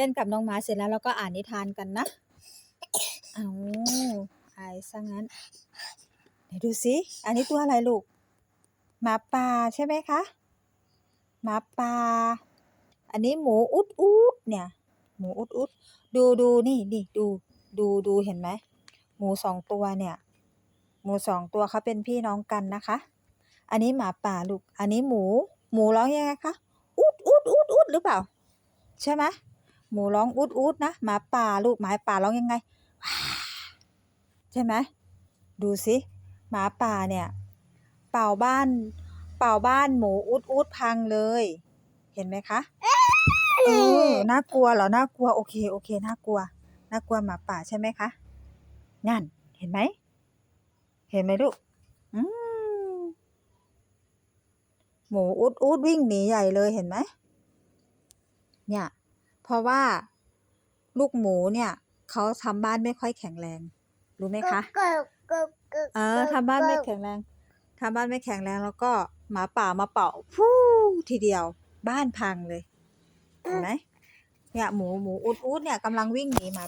เล่นกับน้องหมาเสร็จแล้วเราก็อ่านนิทานกันนะเอาอายซะงั้นไหนดูสิอันนี้ตัวอะไรลูกหมาป่าใช่ไหมคะหมาป่าอันนี้หมูอุดอุดเนี่ย หมูอุดอุดดูดูนี่นี่ดูดูดูเห็นไหมหมูสองตัวเนี่ย หมูสองตัวเขาเป็นพี่น้องกันนะคะ อันนี้หมาป่าลูก อันนี้หมู หมูร้องยังไงคะอุดอุดอุดอุดหรือเปล่า ใช่ไหม หมูร้องอุดอุดนะหมาป่าลูกหมาป่าร้องยังไงใช่ไหมดูสิหมาป่าเนี่ย เป่าบ้าน เป่าบ้านหมูอุดอุดพังเลย เห็นไหมคะเออน่ากลัวเหรอน่ากลัวโอเคโอเคน่ากลัวน่ากลัวหมาป่าใช่ไหมคะนั่นเห็นไหมเห็นไหมลูกอืมหมูอุดอุดวิ่งหนีใหญ่เลยเห็นไหมเนี่ย เพราะว่าลูกหมูเนี่ยเขาทำบ้านไม่ค่อยแข็งแรง รู้ไหมคะเออทำบ้านไม่แข็งแรงทำบ้านไม่แข็งแรงแล้วก็หมาป่ามาเป่าฟู่ทีเดียว บ้านพังเลยเห็นไหมเนี่ยหมูหมูอุดอุดเนี่ยกำลังวิ่งหนีหมา